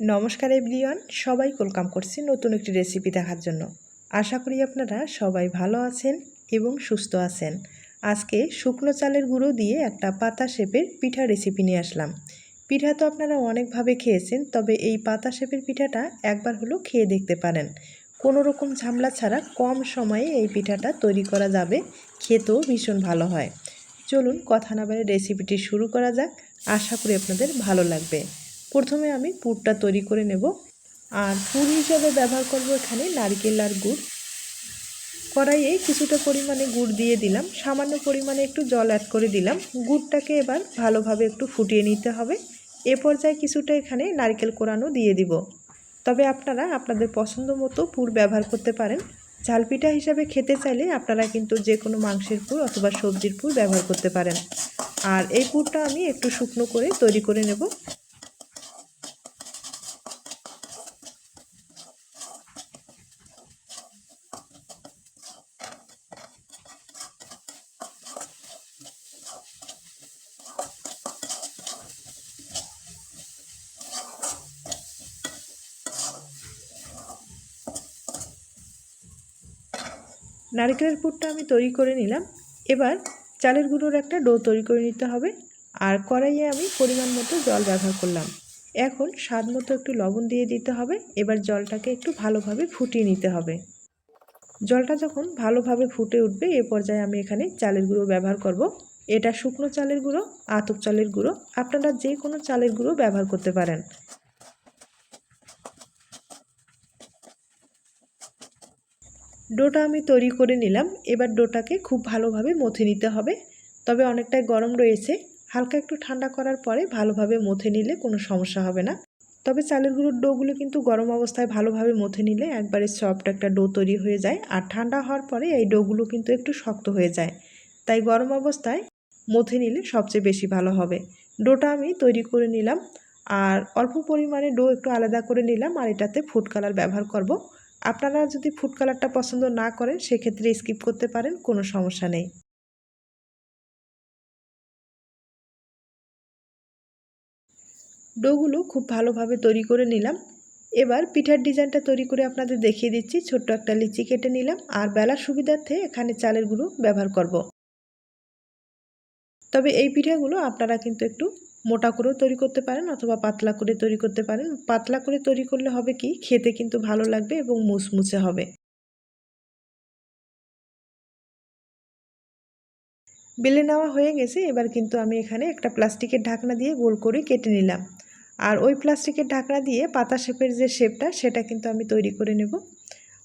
নমস্কার এভরিওয়ান, সবাই ওয়েলকাম করছি নতুন একটি রেসিপি দেখার জন্য। আশা করি আপনারা সবাই ভালো আছেন এবং সুস্থ আছেন। আজকে শুকনো চালের গুঁড়ো দিয়ে একটা পাতা শেপের পিঠা রেসিপি নিয়ে আসলাম। পিঠা তো আপনারা অনেকভাবে খেয়েছেন, তবে এই পাতা শেপের পিঠাটা একবার হলো খেয়ে দেখতে পারেন। কোনো রকম ঝামেলা ছাড়া কম সময়ে এই পিঠাটা তৈরি করা যাবে, খেতেও ভীষণ ভালো হয়। চলুন কথা না বলে রেসিপিটি শুরু করা যাক। আশা করি আপনাদের ভালো লাগবে। প্রথমে আমি পুরটা তৈরি করে নেব। আর পুর হিসাবে ব্যবহার করব এখানে নারকেল আর গুড়। কড়াইয়ে কিছুটা পরিমাণে গুড় দিয়ে দিলাম। সামান্য পরিমাণে একটু জল অ্যাড করে দিলাম। গুড়টাকে এবার ভালোভাবে একটু ফুটিয়ে নিতে হবে। এ পর্যায়ে কিছুটা এখানে নারকেল কোরানো দিয়ে দিব। তবে আপনারা আপনাদের পছন্দ মতো পুর ব্যবহার করতে পারেন। ঝালপিঠা হিসাবে খেতে চাইলে আপনারা কিন্তু যে কোনো মাংসের পুর অথবা সবজির পুর ব্যবহার করতে পারেন। আর এই পুরটা আমি একটু শুকনো করে তৈরি করে নেব। নারকেলের পুরটা আমি তৈরি করে নিলাম। এবার চালের গুঁড়োর একটা ডো তৈরি করে নিতে হবে। আর কড়াইয়ে আমি পরিমাণ মতো জল ব্যবহার করলাম। এখন স্বাদ মতো একটু লবণ দিয়ে দিতে হবে। এবার জলটাকে একটু ভালোভাবে ফুটিয়ে নিতে হবে। জলটা যখন ভালোভাবে ফুটে উঠবে, এ পর্যায়ে আমি এখানে চালের গুঁড়ো ব্যবহার করব। এটা শুকনো চালের গুঁড়ো, আতপ চালের গুঁড়ো। আপনারা যে কোনো চালের গুঁড়ো ব্যবহার করতে পারেন। ডোটা আমি তৈরি করে নিলাম। এবার ডোটাকে খুব ভালোভাবে মথে নিতে হবে। তবে অনেকটাই গরম রয়েছে। হালকা একটু ঠান্ডা করার পরে ভালোভাবে মথে নিলে কোনো সমস্যা হবে না। তবে চালের গুঁড়োর ডোগুলো কিন্তু গরম অবস্থায় ভালোভাবে মথে নিলে একবারে সফট একটা ডো তৈরি হয়ে যায়। আর ঠান্ডা হওয়ার পরে এই ডোগুলো কিন্তু একটু শক্ত হয়ে যায়। তাই গরম অবস্থায় মথে নিলে সবচেয়ে বেশি ভালো হবে। ডোটা আমি তৈরি করে নিলাম। আর অল্প পরিমাণে ডো একটু আলাদা করে নিলাম। আর এটাতে ফুড কালার ব্যবহার করব। আপনারা যদি ফুড কালারটা পছন্দ না করেন, সেক্ষেত্রে স্কিপ করতে পারেন, কোনো সমস্যা নেই। ডোগুলো খুব ভালোভাবে তৈরি করে নিলাম। এবার পিঠার ডিজাইনটা তৈরি করে আপনাদের দেখিয়ে দিচ্ছি। ছোট্ট একটা লিচি কেটে নিলাম। আর বেলার সুবিধার্থে এখানে চালের গুঁড়ো ব্যবহার করব। তবে এই পিঠাগুলো আপনারা কিন্তু একটু মোটা করেও তৈরি করতে পারেন অথবা পাতলা করে তৈরি করতে পারেন। পাতলা করে তৈরি করলে হবে কি? খেতে কিন্তু ভালো লাগবে এবং মুচমুচে হবে। বেলে নেওয়া হয়ে গেছে। এবার কিন্তু আমি এখানে একটা প্লাস্টিকের ঢাকনা দিয়ে গোল করে কেটে নিলাম। আর ওই প্লাস্টিকের ঢাকনা দিয়ে পাতা শেপের যে শেপটা, সেটা কিন্তু আমি তৈরি করে নেব।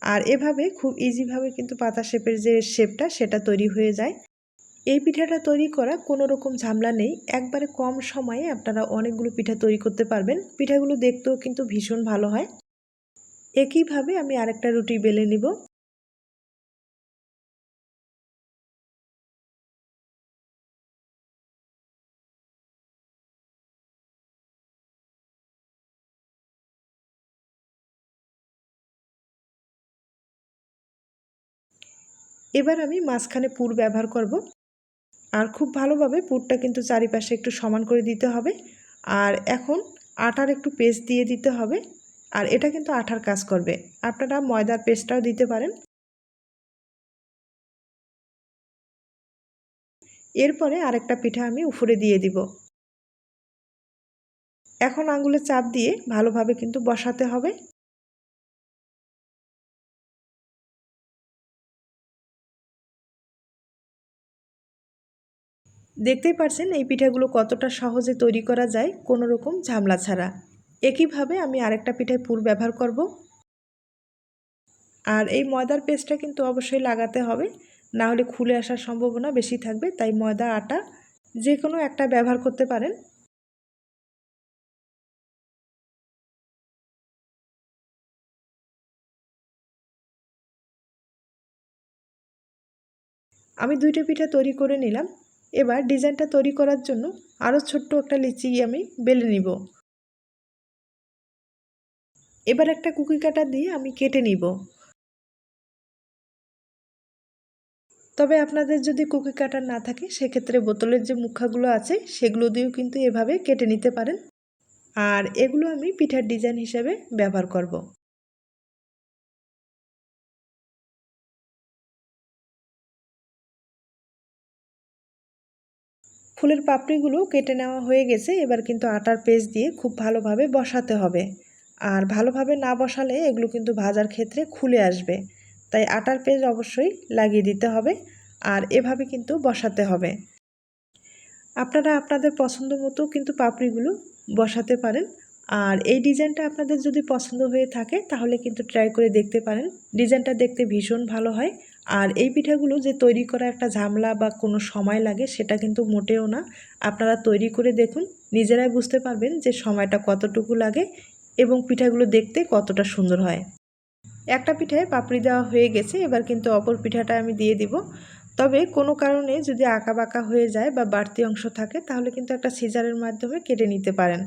আর এভাবে খুব ইজিভাবে কিন্তু পাতা শেপের যে শেপটা, সেটা তৈরি হয়ে যায়। এই পিঠাটা তৈরি করা কোনো রকম ঝামেলা নেই। একবারে কম সময়ে আপনারা অনেকগুলো পিঠা তৈরি করতে পারবেন। পিঠাগুলো দেখতেও কিন্তু ভীষণ ভালো হয়। একইভাবে আমি আরেকটা রুটি বেলে নিব। এবার আমি মাঝখানে পুর ব্যবহার করব। আর খুব ভালোভাবে পুরটা কিন্তু চারিপাশে একটু সমান করে দিতে হবে। আর এখন আটার একটু পেস্ট দিয়ে দিতে হবে। আর এটা কিন্তু আঠার কাজ করবে। আপনারা ময়দার পেস্টটাও দিতে পারেন। এরপরে আরেকটা পিঠা আমি উপরে দিয়ে দিব। এখন আঙুলে চাপ দিয়ে ভালোভাবে কিন্তু বসাতে হবে। দেখতেই পারছেন এই পিঠাগুলো কতটা সহজে তৈরি করা যায়, কোনো রকম ঝামলা ছাড়া। একইভাবে আমি আরেকটা পিঠায় পুর ব্যবহার করব। আর এই ময়দার পেস্টটা কিন্তু অবশ্যই লাগাতে হবে, না হলে খুলে আসার সম্ভাবনা বেশি থাকবে, তাই ময়দা, আটা যে কোনো একটা ব্যবহার করতে পারেন। আমি দুইটা পিঠা তৈরি করে নিলাম। এবার ডিজাইনটা তৈরি করার জন্য আরও ছোট্ট একটা লিচি আমি বেলে নিব। এবার একটা কুকি কাটা দিয়ে আমি কেটে নিব। তবে আপনাদের যদি কুকি কাটার না থাকে, সেক্ষেত্রে বোতলের যে মুখাগুলো আছে, সেগুলো দিয়েও কিন্তু এভাবে কেটে নিতে পারেন। আর এগুলো আমি পিঠার ডিজাইন হিসেবে ব্যবহার করব। ফুলের পাপড়িগুলো কেটে নেওয়া হয়ে গেছে, এবার কিন্তু আটার পেস্ট দিয়ে খুব ভালোভাবে বসাতে হবে। আর ভালোভাবে না বসালে এগুলো কিন্তু ভাজার ক্ষেত্রে খুলে আসবে। তাই আটার পেস্ট অবশ্যই লাগিয়ে দিতে হবে আর এভাবে কিন্তু বসাতে হবে। আপনারা আপনাদের পছন্দ মতো কিন্তু পাপড়িগুলো বসাতে পারেন। আর এই ডিজাইনটা আপনাদের যদি পছন্দ হয়ে থাকে, তাহলে কিন্তু ট্রাই করে দেখতে পারেন। ডিজাইনটা দেখতে ভীষণ ভালো হয়। আর এই পিঠাগুলো যে তৈরি করা একটা ঝামলা বা কোনো সময় লাগে সেটা কিন্তু মোটেও না। আপনারা তৈরি করে দেখুন, নিজেরাই বুঝতে পারবেন যে সময়টা কতটুকু লাগে এবং পিঠাগুলো দেখতে কতটা সুন্দর হয়। একটা পিঠায় পাপড়ি দেওয়া হয়ে গেছে, এবার কিন্তু অপর পিঠাটা আমি দিয়ে দিব। তবে কোনো কারণে যদি আঁকা বাঁকা হয়ে যায় বা বাড়তি অংশ থাকে, তাহলে কিন্তু একটা সিজারের মাধ্যমে কেটে নিতে পারেন।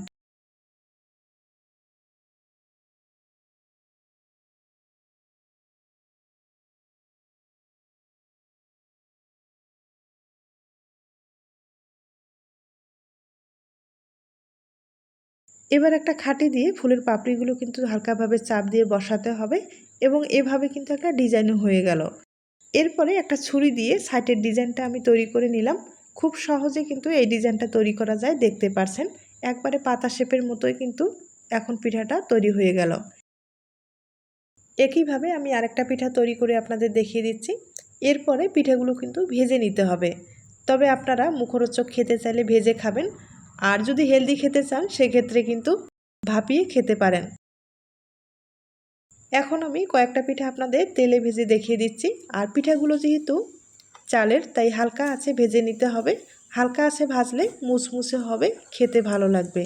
এবার একটা খাটি দিয়ে ফুলের পাপড়িগুলো কিন্তু হালকাভাবে চাপ দিয়ে বসাতে হবে এবং এভাবে কিন্তু একটা ডিজাইনও হয়ে গেল। এরপরে একটা ছুরি দিয়ে সাইটের ডিজাইনটা আমি তৈরি করে নিলাম। খুব সহজে কিন্তু এই ডিজাইনটা তৈরি করা যায়, দেখতে পারছেন। একবারে পাতা শেপের মতোই কিন্তু এখন পিঠাটা তৈরি হয়ে গেল। একইভাবে আমি আরেকটা পিঠা তৈরি করে আপনাদের দেখিয়ে দিচ্ছি। এরপরে পিঠাগুলো কিন্তু ভেজে নিতে হবে। তবে আপনারা মুখরোচক খেতে চাইলে ভেজে খাবেন। আর যদি হেলদি খেতে চান, সেক্ষেত্রে কিন্তু ভাপিয়ে খেতে পারেন। এখন আমি কয়েকটা পিঠা আপনাদের তেলে ভেজে দেখিয়ে দিচ্ছি। আর পিঠাগুলো যেহেতু চালের, তাই হালকা আছে, ভেজে নিতে হবে। হালকা আছে ভাজলে মুসমুসে হবে, খেতে ভালো লাগবে।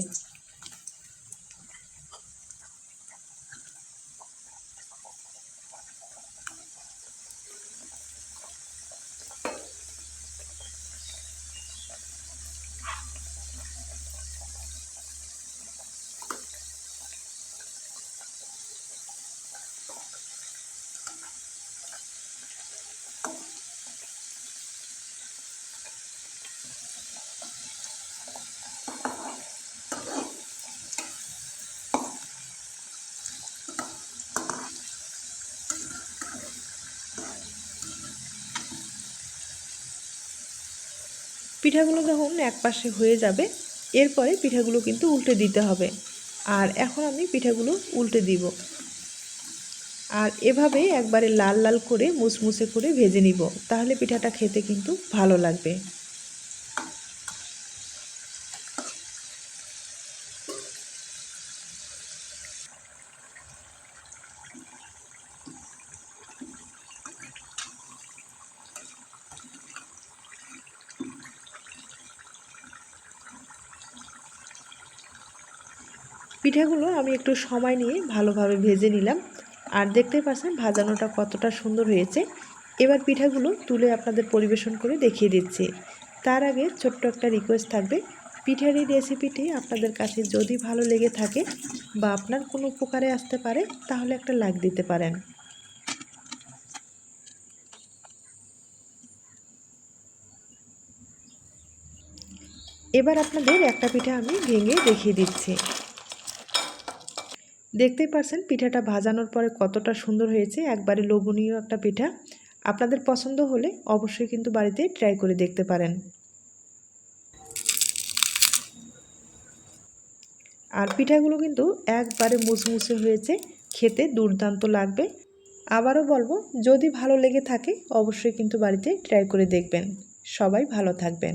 পিঠাগুলো যখন এক পাশে হয়ে যাবে, এরপরে পিঠাগুলো কিন্তু উল্টে দিতে হবে। আর এখন আমি পিঠাগুলো উল্টে দিব। আর এভাবে একবারে লাল লাল করে মুসমুসে করে ভেজে নিব। তাহলে পিঠাটা খেতে কিন্তু ভালো লাগবে। পিঠাগুলো আমি একটু সময় নিয়ে ভালোভাবে ভেজে নিলাম। আর দেখতে পাচ্ছেন ভাজানোটা কতটা সুন্দর হয়েছে। এবার পিঠাগুলো তুলে আপনাদের পরিবেশন করে দেখিয়ে দিচ্ছি। তার আগে ছোট্ট একটা রিকোয়েস্ট থাকবে। পিঠার এই রেসিপিটি আপনাদের কাছে যদি ভালো লেগে থাকে বা আপনার কোনো উপকারে আসতে পারে, তাহলে একটা লাইক দিতে পারেন। এবার আপনাদের একটা পিঠা আমি ভেঙে দেখিয়ে দিচ্ছি। দেখতেই পারছেন পিঠাটা ভাজানোর পরে কতটা সুন্দর হয়েছে, একবারে লোভনীয় একটা পিঠা। আপনাদের পছন্দ হলে অবশ্যই কিন্তু বাড়িতে ট্রাই করে দেখতে পারেন। আর পিঠাগুলো কিন্তু একবারে মুসমুসে হয়েছে, খেতে দুর্দান্ত লাগবে। আবারও বলব, যদি ভালো লেগে থাকে অবশ্যই কিন্তু বাড়িতে ট্রাই করে দেখবেন। সবাই ভালো থাকবেন।